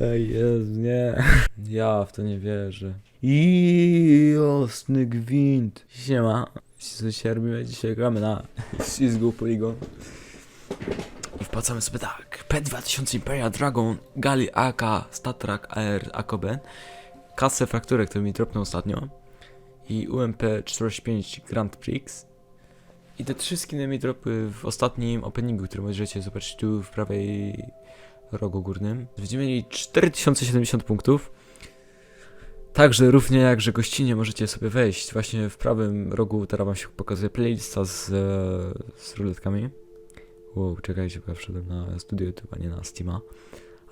Ej, Jezu, nie. Ja w to nie wierzę. I jasny gwint. Siema. Dzisiaj robimy, dzisiaj gramy na Cisgo Polygon. I wpłacamy sobie tak. P2000 Imperial Dragon, Gali AK, Statrak AR Akoben, kasę frakturę, który mi dropnął ostatnio i UMP 45 Grand Prix. I te trzy skiny mi dropły w ostatnim openingu, który możecie zobaczyć tu w prawej rogu górnym. Będziemy mieli 4070 punktów. Także równie jak, że gościnie możecie sobie wejść. Właśnie w prawym rogu teraz wam się pokazuje playlista z, z ruletkami. Wow, czekajcie, bo ja wszedłem na studio YouTube, a nie na Steama.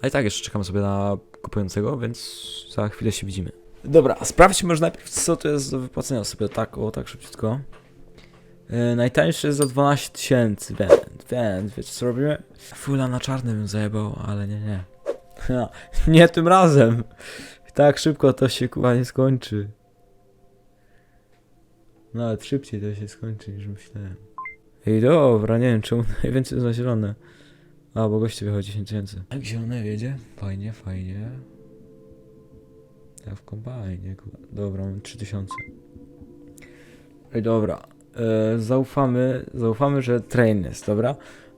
Ale tak, jeszcze czekam sobie na kupującego, więc za chwilę się widzimy. Dobra, sprawdźmy może najpierw, co to jest do wypłacenia sobie tak, o, tak szybciutko. Yy, najtańszy jest za 12 tysięcy, więc, wiecie co robimy? Fula na czarny bym zajebał, ale nie, nie. Nie tym razem. Tak szybko to się kuba nie skończy. Nawet szybciej to się skończy niż myślałem. Ej, dobra, nie wiem czemu najwięcej jest na zielone. A, bo goście wychodzi 10 tysięcy. Jak zielone wiedzie? Fajnie, fajnie. Ja w kombajnie, kurwa. Dobra, mam 3000. Ej, dobra. E, zaufamy, zaufamy, że train jest, dobra?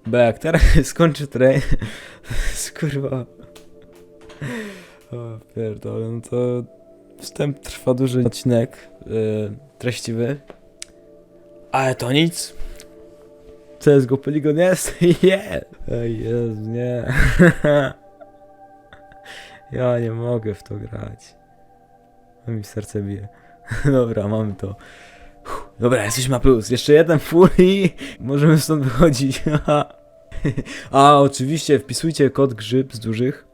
Bo jak teraz skończy train, kurwa. O, pierdolę, no to wstęp trwa duży odcinek, e, treściwy. Ale to nic. CSGO Polygon jest? Yeah! Ej, Jezu, nie. ja nie mogę w to grać. A mi serce bije. Dobra, mamy to. Dobra, jesteśmy na plus. Jeszcze jeden full i możemy stąd wychodzić. A, oczywiście wpisujcie kod grzyb z dużych.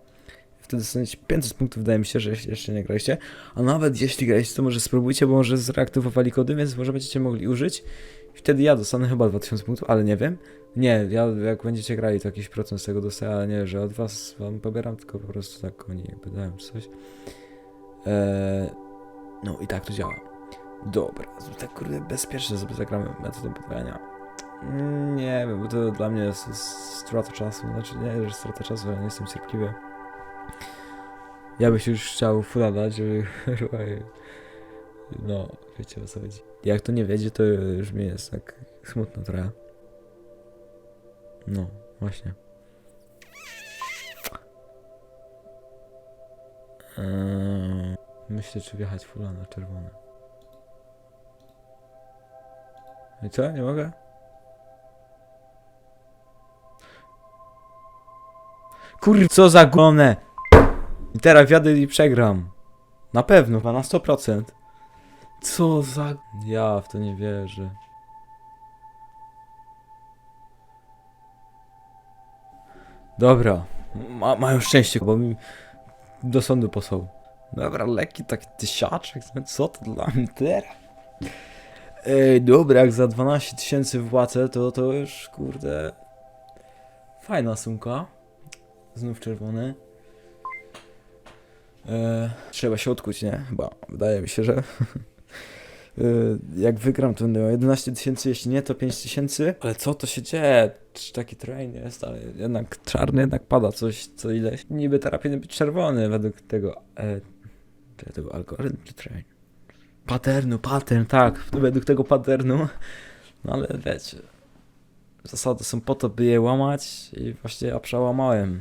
Wtedy dostaniecie 500 punktów, wydaje mi się, że jeszcze nie graliście. A nawet jeśli graliście, to może spróbujcie, bo może zreaktywowali kody, więc może będziecie mogli użyć. Wtedy ja dostanę chyba 2000 punktów, ale nie wiem. Nie, ja jak będziecie grali, to jakiś procent z tego dostaję, ale nie, że od was wam pobieram, tylko po prostu tak oni jakby czy coś. Eee, no i tak to działa. Dobra, tak kurde bezpieczne sobie zagramy metodą. Mm, Nie wiem, bo to dla mnie jest, strata czasu. Znaczy nie, że strata czasu, ale nie jestem cierpliwy. Ja byś już chciał fulla dać, żeby No, wiecie o co chodzi. Jak to nie wiedzie, to już mi jest tak smutno trochę. No, właśnie. Eee, myślę, czy wjechać fulla na czerwone. I co? Nie mogę? Kur... co za głone! I teraz wjadę i przegram. Na pewno, chyba na 100%. Co za... Ja w to nie wierzę. Dobra. Ma, mają szczęście, bo mi do sądu posłał. Dobra, lekki taki tysiaczek, co to dla mnie teraz? Ej, dobra, jak za 12 tysięcy wpłacę, to to już, kurde... Fajna sumka. Znów czerwony. E, trzeba się odkuć, nie? Chyba, wydaje mi się, że... E, jak wygram, to będę miał 11 tysięcy, jeśli nie, to 5 tysięcy. Ale co to się dzieje? Czy taki train jest, ale jednak czarny jednak pada coś, co ileś. Niby teraz powinien być czerwony według tego... E, czy czy train? Paternu, pattern, tak, według tego patternu. No ale wiecie, zasady są po to, by je łamać i właśnie ja przełamałem.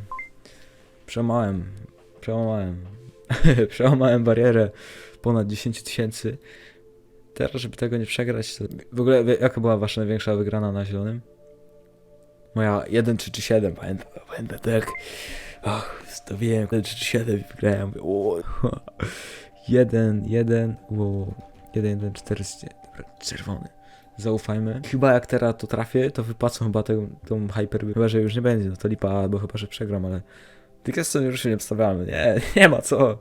Przełamałem, przełamałem. przełamałem barierę ponad 10 tysięcy. Teraz, żeby tego nie przegrać, to... W ogóle, jaka była wasza największa wygrana na zielonym? Moja 1 3 czy 7, pamiętam, pamiętam tak. Och, stawiłem 1 3 czy 7 i wygrałem. O, 1, 1, wow, 1, 1, 4, dobra, czerwony. Zaufajmy. Chyba jak teraz to trafię, to wypłacą chyba tę, tą hyper. Chyba, że już nie będzie, no to lipa, bo chyba, że przegram, ale tych jest już się nie obstawiamy. Nie, nie ma co.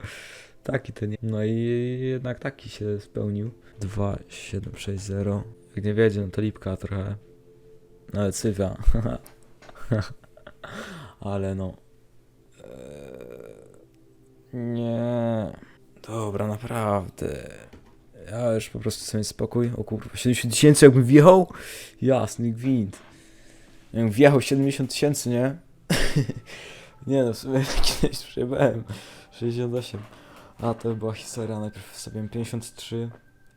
Taki nie. No i jednak taki się spełnił. 2, 7, 6, 0. Jak nie wiedzie, no to lipka trochę. Ale cywia. ale no. Eee, Nie. Dobra, naprawdę. Ja już po prostu sobie spokój. O kurwa, 70 tysięcy jakbym wjechał? Jasny gwint. Jakbym wjechał 70 tysięcy, nie? Nie no, w sumie kiedyś przyjebałem 68. A to była historia, najpierw wstawiłem 53,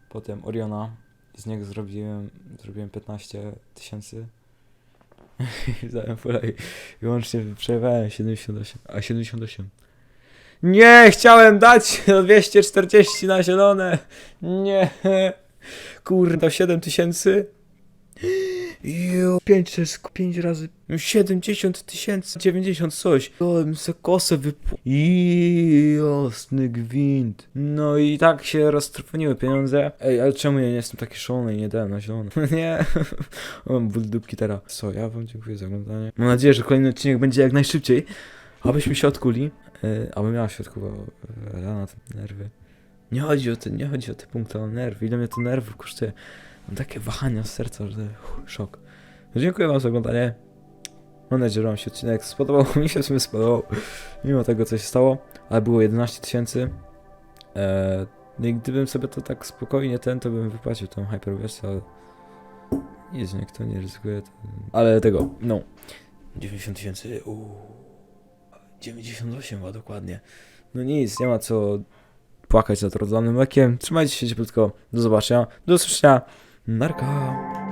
potem Oriona z niego zrobiłem, zrobiłem 15 tysięcy. I Dałem fulla i, i łącznie przejebałem 78, a 78. Nie, chciałem dać 240 na zielone. Nie. Kurde, 7 tysięcy. Jo, 5 to jest 5 razy 70 tysięcy, 90 coś. Bym se kosę wypu... Jasny gwint. No i tak się roztrwoniły pieniądze. Ej, ale czemu ja nie jestem taki szalony i nie dałem na zielono? nie. Mam ból teraz. Co, ja wam dziękuję za oglądanie. Mam nadzieję, że kolejny odcinek będzie jak najszybciej. Abyśmy się odkuli. Yy, aby miała się odkuła rana, te nerwy. Nie chodzi o te, nie chodzi o te punkty, o nerwy. Ile mnie to nerwów kosztuje. Mam takie wahania z serca, że uff, szok. No, dziękuję wam za oglądanie. Mam nadzieję, że wam się odcinek spodobał. Mi się w spodobał. Mimo tego, co się stało. Ale było 11 tysięcy. Eee, no i gdybym sobie to tak spokojnie ten, to bym wypłacił tą hyperwersję, ale... Nic, nikt to nie ryzykuje. To... Ale tego, no. 90 tysięcy, uuu. 98 ma dokładnie. No nic, nie ma co płakać nad rodzonym mlekiem. Trzymajcie się cieplutko. Do zobaczenia. Do usłyszenia. Narka.